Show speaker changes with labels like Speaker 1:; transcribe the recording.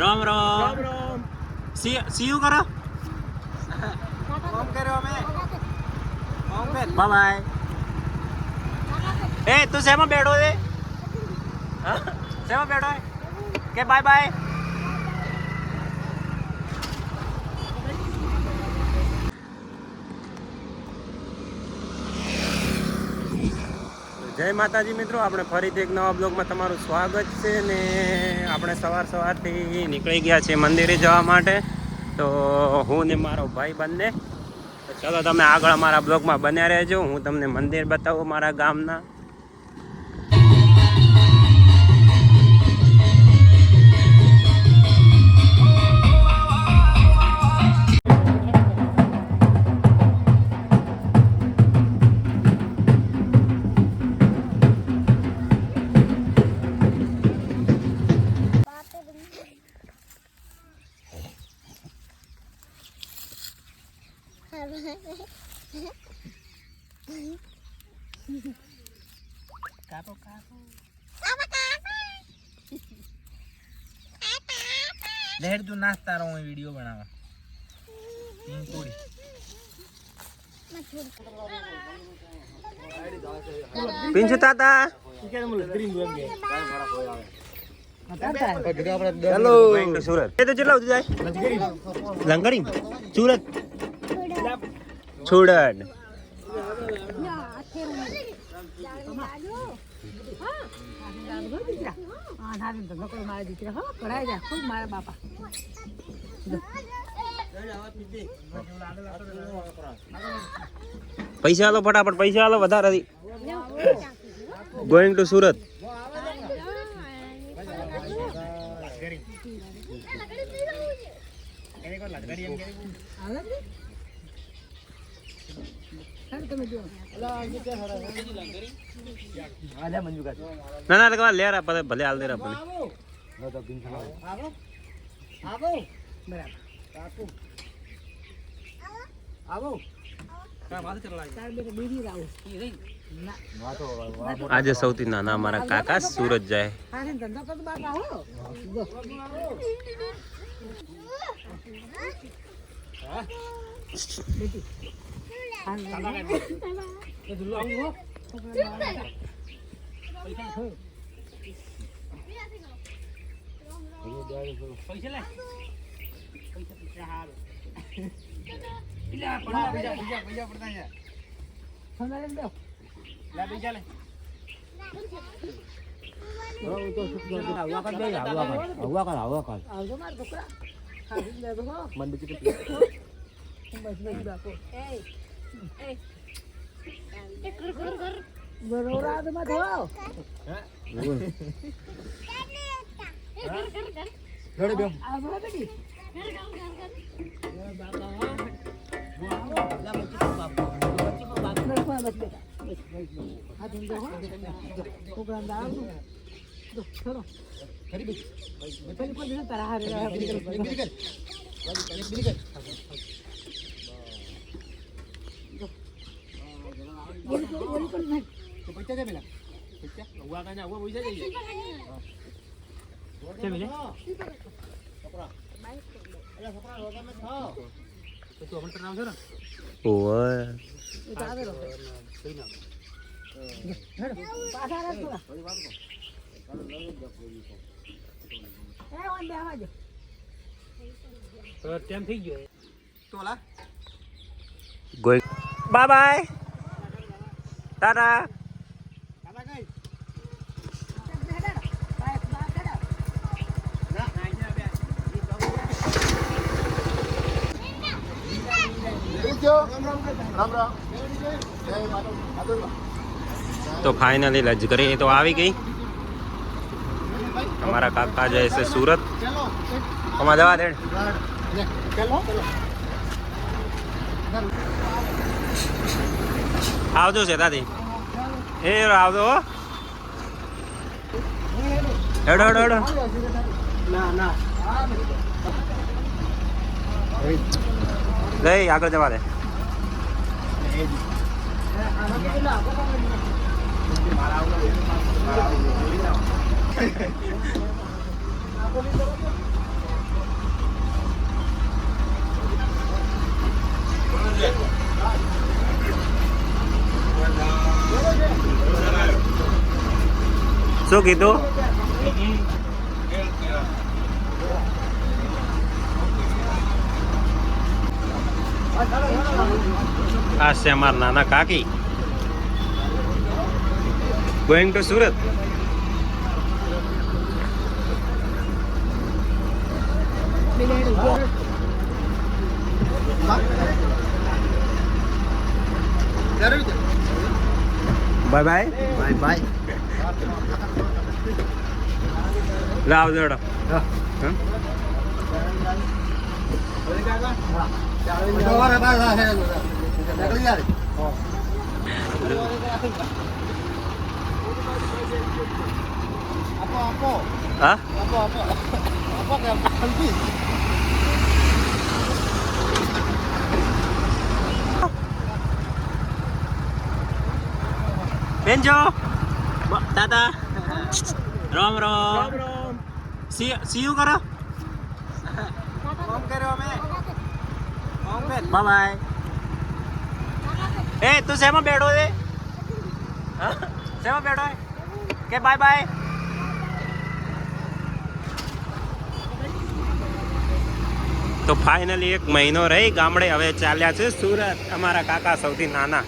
Speaker 1: Ram Ram.
Speaker 2: Ram
Speaker 1: see you કરો.
Speaker 2: ઓમ કર્યો અમે. ઓમ કર.
Speaker 1: બાય બાય એ તું શેમાં બેઠો છે? હા? શેમાં બેઠો કે બાય બાય જય માતાજી મિત્રો, આપણે ફરીથી એક નવા બ્લોગમાં તમારું સ્વાગત છે ને આપણે સવાર સવારથી નીકળી ગયા છીએ મંદિરે જવા માટે. તો હું ને મારો ભાઈ બંને. તો ચાલો તમે આગળ અમારા બ્લોગમાં બન્યા રહેજો. હું તમને મંદિર બતાવું, મારા ગામના.
Speaker 2: કાપો કાપો લેડ તું નાસ્તા રહો હું વિડિયો બનાવવા તીન પૂરી
Speaker 1: પિંચુ તાતા
Speaker 2: હેલો
Speaker 1: going to સુરત એ તો કેટલા સુધી જાય લંગડી સુરત છુડડ પૈસા આલો ફટાફટ પૈસા આલો વધારે ગોઈંગ ટુ સુરત ના ના તમારે લેર આપે ભલે હાલ દેર
Speaker 2: કર
Speaker 1: આજે સૌથી નાના અમારા કાકા સુરત જાય.
Speaker 2: હો પૈસા લે. પૈસા પૈસા હાલ પૈસા પૈસા પૈસા પડતા લે પૈસા લે પૈસા છે પેલા પૈસા ઉવા કાના ઉવા પૈસા જઈએ છે મિલે તો તું અમન નામ છે ને
Speaker 1: ઓય
Speaker 2: તો ટાઈમ થઈ ગયો તો લા
Speaker 1: ગોઈંગ બાય બાય ટાટા
Speaker 2: કાકા
Speaker 1: તો ફાઇનલી લજકરી તો આવી ગઈ. અમારા કાકા જાય છે સુરત. અમાર જવા દે. આવજો છે દાદી એ આવજો હેડો હેડો હેડો.
Speaker 2: ના ના
Speaker 1: લઈ, આગળ જવા દે. શું કીધું? આ છે અમારા નાના કાકી. Going to Surat. Bye bye.
Speaker 2: Bye bye.
Speaker 1: લાવ જોડો હમ? હા બેન જો બ- દાદા Ram Ram see see you કરો બાય બાય એ, તું શેમાં બેઠો છે? શેમાં બેઠો છે? કે બાય બાય તો ફાઇનલી એક મહિનો રહી, ગામડે હવે ચાલ્યા છે સુરત, અમારા કાકા સૌથી નાના.